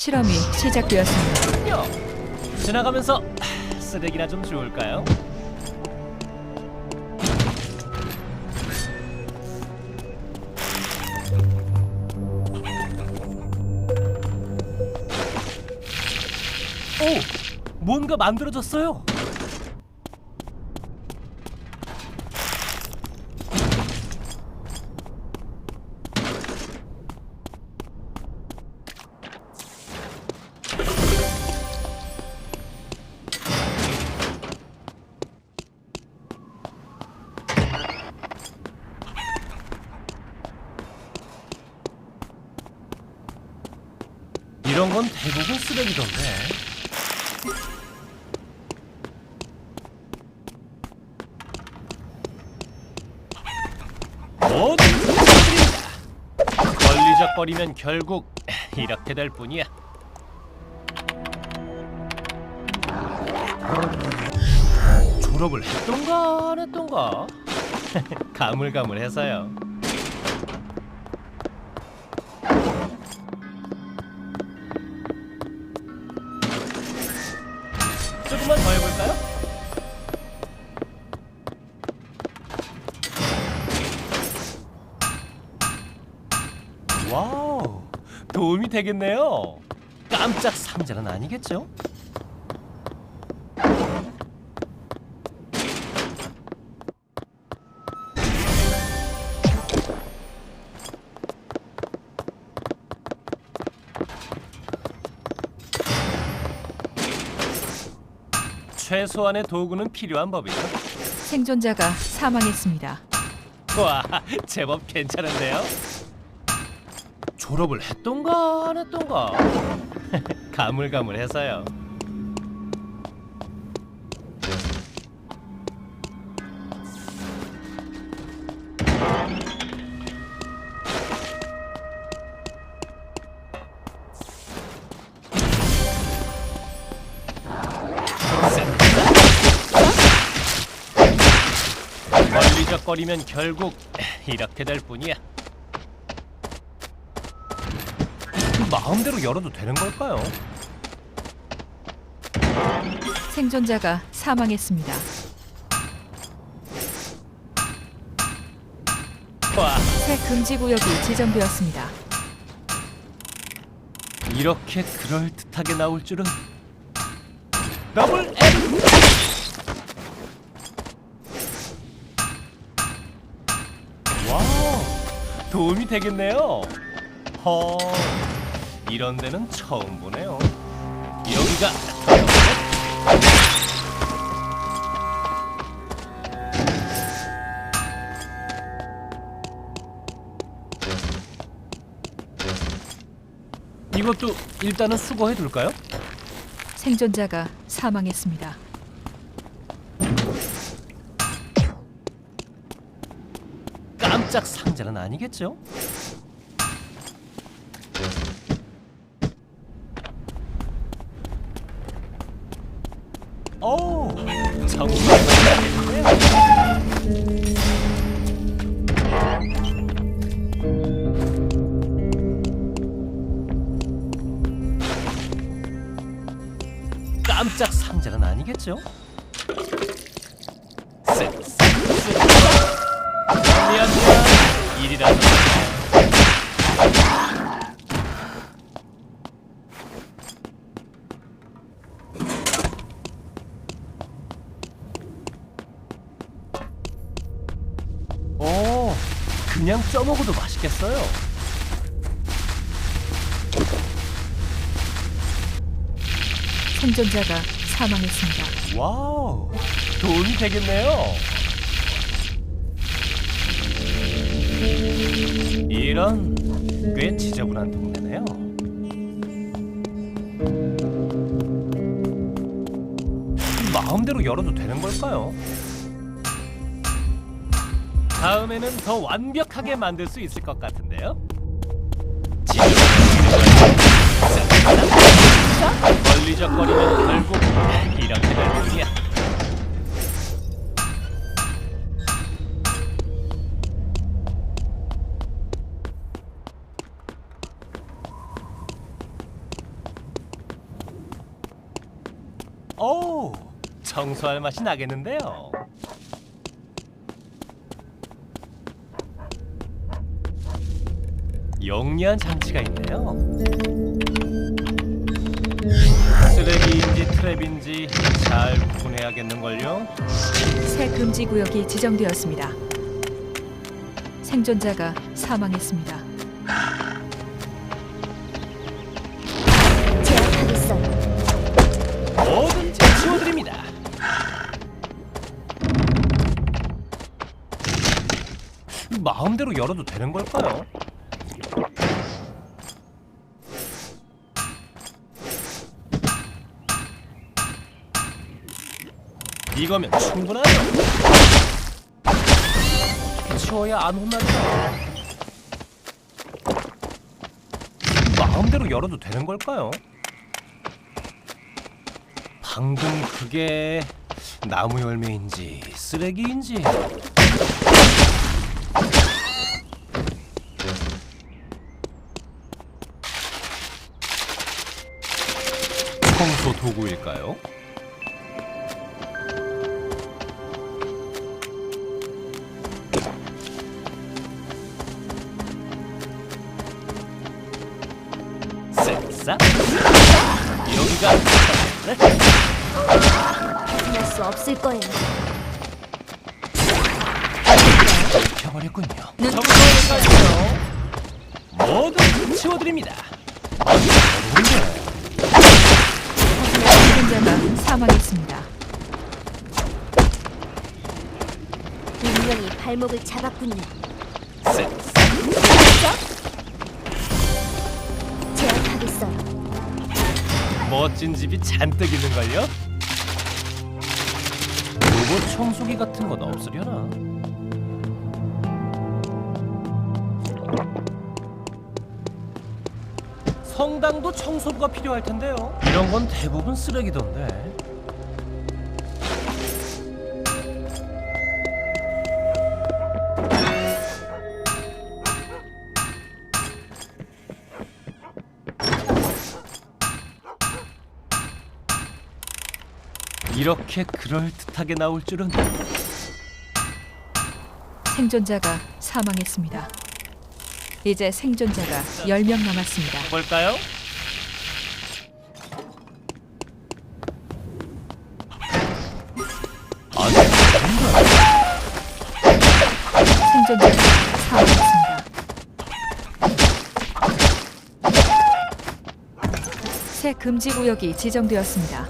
실험이 시작되었습니다. 요 지나가면서 하, 쓰레기나 좀 주울까요? 오, 뭔가 만들어졌어요. 건 대부분 쓰레기던데. 모든 쓰레기다. 걸리적거리면 결국 이렇게 될 뿐이야. 졸업을 했던가 안 했던가 가물가물해서요. 조금만 더 해볼까요? 와우, 도움이 되겠네요. 깜짝 상자는 아니겠죠? 소한의 도구는 필요한 법이죠. 생존자가 사망했습니다. 와, 제법 괜찮은데요? 졸업을 했던가 안 했던가 가물가물해서요. 멀리적거리면 결국 이렇게 될 뿐이야. 마음대로 열어도 되는 걸까요? 생존자가 사망했습니다. 와, 새 금지 구역이 지정되었습니다. 이렇게 그럴 듯하게 나올 줄은. 더블 M. 와우, 도움이 되겠네요. 허, 이런 데는 처음 보네요. 여기가 이것도 일단은 수거해 둘까요? 생존자가 사망했습니다. 깜짝 상자는 아니겠죠? 그냥 쪄먹어도 맛있겠어요 생존자가 사망했습니다. 와우 도움이 되겠네요 이런 꽤 지저분한 동네네요 마음대로 열어도 되는 걸까요? 다음에는 더 완벽하게 만들 수 있을 것 같은데요. 멀리적거리면 결국 이렇게 될 뿐이야. 청소할 맛이 나겠는데요. 영리한 장치가 있네요. 쓰레기인지 트랩인지 잘 구분해야겠는걸요. 새 금지 구역이 지정되었습니다. 생존자가 사망했습니다. 제압하겠어요. 뭐든지 치워드립니다. 마음대로 열어도 되는 걸까요? 이거면 충분하죠. 치워야 안 혼날까? 마음대로 열어도 되는 걸까요? 방금 그게 나무 열매인지 쓰레기인지 청소 도구일까요? 버렸군요. 뭐든 치워드립니다. 생존자가 사망했습니다. 분명히 발목을 잡았군요. 제압하겠어요. 멋진 집이 잔뜩 있는걸요? 로봇 청소기 같은 건 없으려나? 성당도 청소부가 필요할 텐데요. 이런 건 대부분 쓰레기던데. 이렇게 그럴듯하게 나올 줄은 생존자가 사망했습니다. 이제 생존자가 10명 남았습니다. 볼까요? 아니, 생존자가 사망했습니다. 새 금지 구역이 지정되었습니다.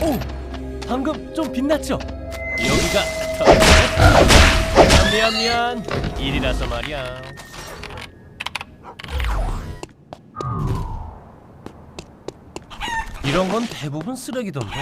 오, 방금 좀 빛났죠? 여기가 더- 미안 미안 일이라서 말이야. 이런 건 대부분 쓰레기던데.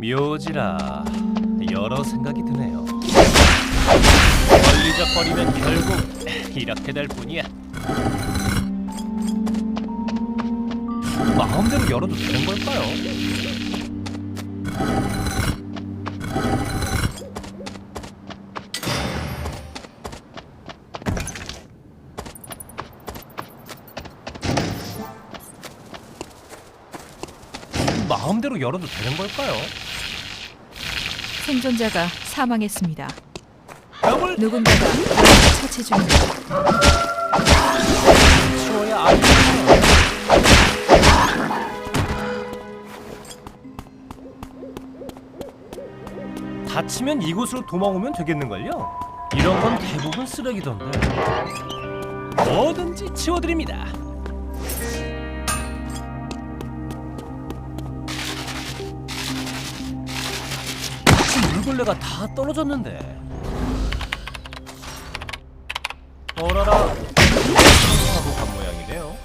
묘지라 여러 생각이 드네요. 걸리적거리면 결국 이렇게 될 뿐이야. 마음대로 열어도 되는 걸까요? 마음대로 열어도 되는 걸까요? 생존자가 사망했습니다. 누군가가 처치 돼요. 다치면 이곳으로 도망오면 되겠는걸요? 이런 건 대부분 쓰레기던데 뭐든지 치워드립니다 지금 물걸레가 다 떨어졌는데 어라라 하고 간 모양이네요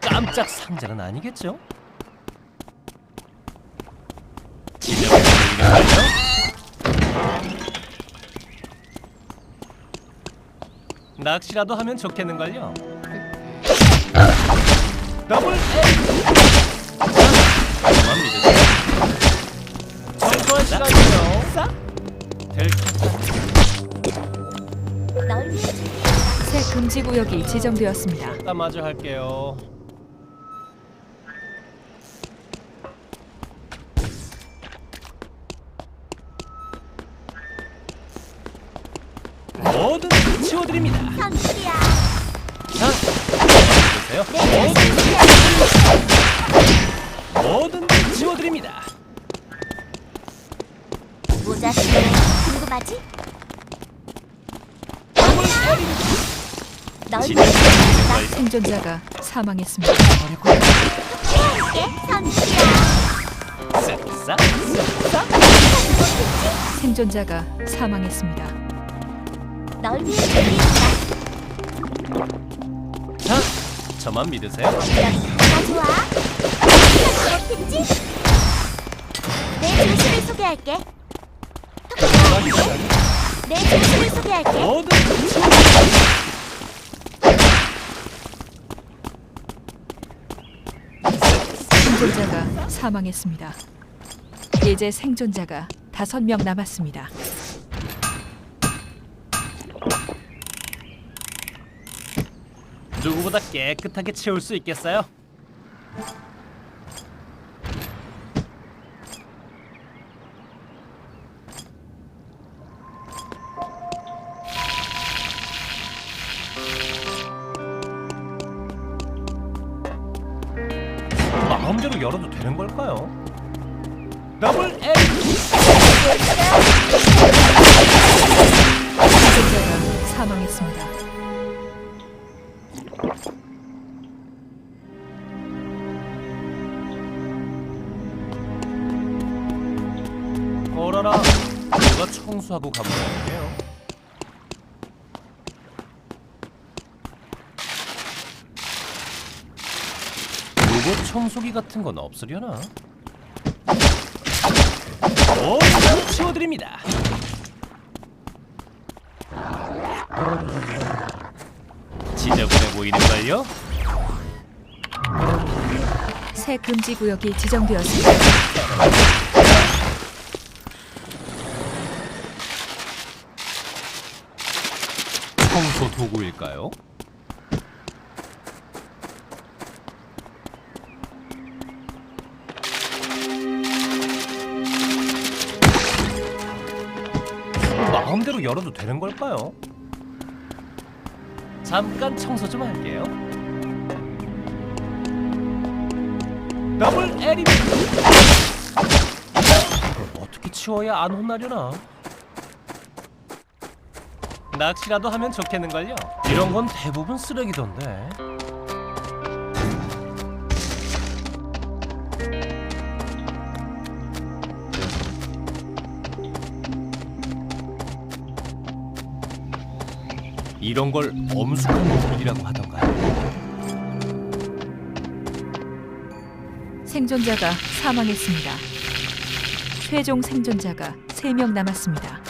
깜짝 상자는 아니겠죠? 낚시라도 하면 좋겠는걸요. 더블 A. 시간이요. 새 금지 구역이 지정되었습니다. 나 마저 할게요. 뭐든 치워드립니다. 선수야. 자, 보세요. 내 뭐든 뭐든 치워드립니다. 모자 궁금하지? 널 진짜 위해 준비. 생존자가 사망했습니다. 함께 선수야. 쓱싹. 생존자가 사망했습니다. 널 위해 준비했다. 자, 저만 믿으세요. 다 좋아. 그렇겠지? 내 조수를 소개할게. 내 조수를 소개할게. 생존자가 사망했습니다. 이제 생존자가 다섯 명 남았습니다. 누구보다 깨끗하게 치울 수 있겠어요? 마음대로 열어도 되는 걸까요? 더블 A 생존자가 사망했습니다. 어라라 누가 청소하고 되게요 로봇 청소기 같은 건 없으려나? 오, 그냥 치워드립니다. 지저분해 보이는걸요? 새 금지 구역이 지정되었습니다. 청소 도구일까요? 마음대로 열어도 되는 걸까요? 잠깐 청소 좀 할게요. 더블. 이걸 어떻게 치워야 안 혼나려나? 낚시라도 하면 좋겠는걸요? 이런 건 대부분 쓰레기던데. 이런 걸 엄숙한 노동이라고 하던가요? 생존자가 사망했습니다. 최종 생존자가 세명 남았습니다.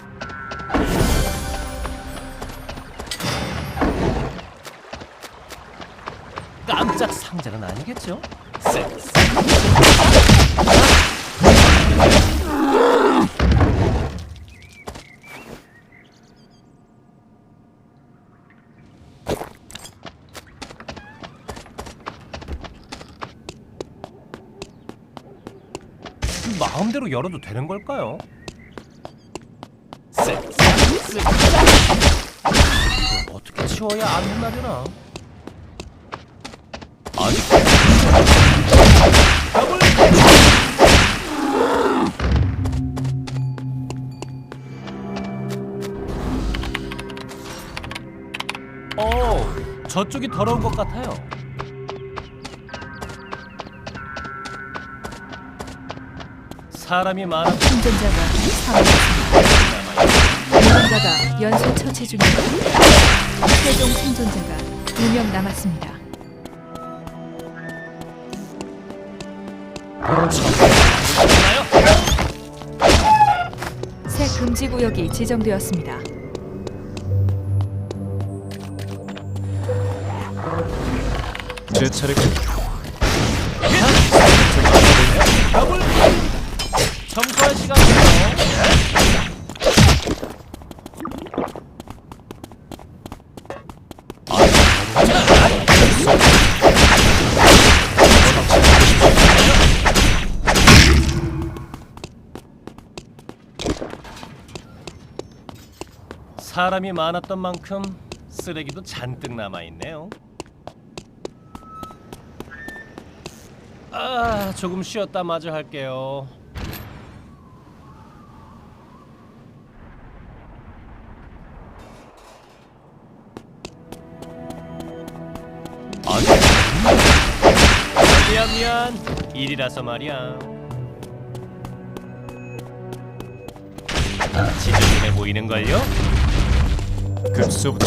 깜짝 상자는 아니겠죠? 쎄. 마음대로 열어도 되는 걸까요? 어떻게 치워야 안 혼나려나? 아니 어 저쪽이 더러운 것 같아요 사람이 많아 생존자가 사망했습니다. 유명자가 연쇄 처치 중입니다. 최종 생존자가 2명 남았습니다. 새 금지 구역이 지정되었습니다. 제 차례군. 청소할 시간이에요. 사람이 많았던 만큼 쓰레기도 잔뜩 남아 있네요. 아, 조금 쉬었다 마저 할게요. 일이라서 말이야. 지저분해 보이는 걸요? 급소부터.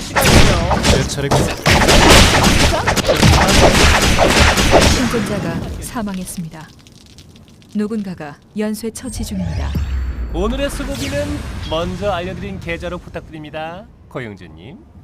시간이요. 제. 생존자가 사망했습니다. 누군가가 연쇄 처치 중입니다. 오늘의 수고비는 먼저 알려드린 계좌로 부탁드립니다. 고영주님.